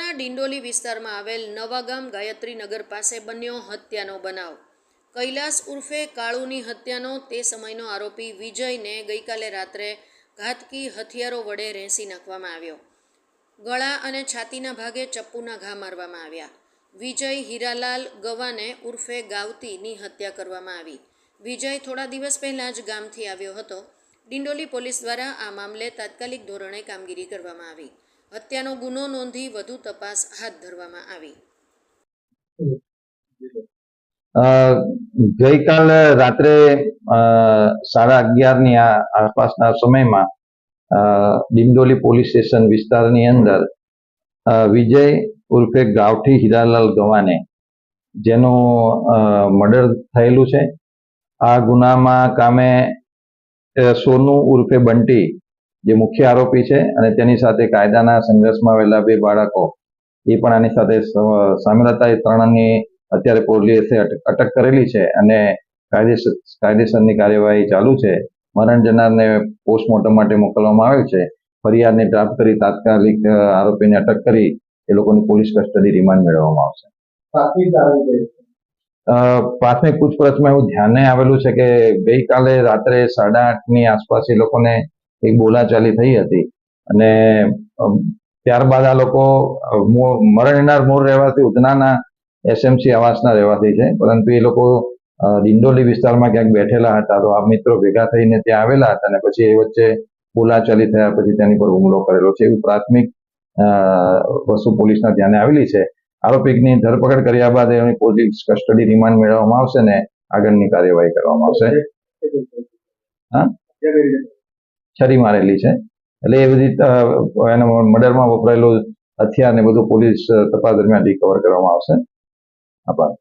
ડિંડોલી વિસ્તારમાં આવેલ નવાગામ ગાયત્રી નગર પાસે બન્યો હત્યાનો બનાવ. કૈલાસ ઉર્ફે કાળુની હત્યાનો તે સમયનો આરોપી વિજયને ગઈકાલે રાત્રે ઘાતકી હથિયારો વડે રેંસી નાખવામાં આવ્યો. ગળા અને છાતીના ભાગે ચપ્પુના ઘા મારવામાં આવ્યા. વિજય હીરાલાલ ગવાને ઉર્ફે ગાવતીની હત્યા કરવામાં આવી. વિજય થોડા દિવસ પહેલાં જ ગામથી આવ્યો હતો. ડિંડોલી પોલીસ દ્વારા આ મામલે તાત્કાલિક ધોરણે કામગીરી કરવામાં આવી. હત્યાનો ગુનો નોંધી વધુ તપાસ હાથ ધરવામાં આવી. ગઈકાલ રાત્રે સાડા અગિયારની આસપાસના સમયમાં અ, પોલીસ સ્ટેશન વિસ્તારની અંદર વિજય ઉર્ફે ગાવઠી હીરાલાલ ગવાને જેનું મર્ડર થયેલું છે. આ ગુનામાં કામે સોનુ ઉર્ફે બંટી જે મુખ્ય આરોપી છે અને તેની સાથે કાયદાના સંઘર્ષમાં આવેલા બે બાળકો એ પણ આની સાથે સામેલ હતા. એ ત્રણની અત્યારે પોલીસે અટક કરેલી છે અને કાયદેસર કાયદેસરની કાર્યવાહી ચાલુ છે. મરણ જનારને પોસ્ટમોર્ટમ માટે મોકલવામાં આવેલ છે. ફરિયાદને ડ્રાફ્ટ કરી તાત્કાલિક આરોપીને અટક કરી એ લોકોની પોલીસ કસ્ટડી રિમાન્ડ મેળવવામાં આવશે. પ્રાથમિક પૂછપરછમાં એવું ધ્યાને આવેલું છે કે ગઈકાલે રાત્રે સાડા આઠની આસપાસ એ લોકોને એક બોલાચાલી થઈ હતી. અને ત્યારબાદ આ લોકો મરણનાર મૂળ રહેવાથી ઉધનાના એસએમસી આવાસના રહેવાથી છે. પરંતુ એ લોકો દિંડોલી વિસ્તારમાં ક્યાંક બેઠેલા હતા. તો આ મિત્રો ભેગા થઈને ત્યાં આવેલા હતા અને પછી એ વચ્ચે બોલાચાલી થયા પછી તેની પર હુમલો કરેલો છે. એવું પ્રાથમિક વસ્તુ પોલીસના ધ્યાને આવેલી છે. આરોપીની ધરપકડ કર્યા બાદ એની પોલીસ કસ્ટડી રિમાન્ડ મેળવવામાં આવશે ને આગળની કાર્યવાહી કરવામાં આવશે. હા? છરી મારેલી છે. એટલે એ બધી એના મર્ડરમાં વપરાયેલું હથિયાર ને બધું પોલીસ તપાસ દરમિયાન રિકવર કરવામાં આવશે. આભાર.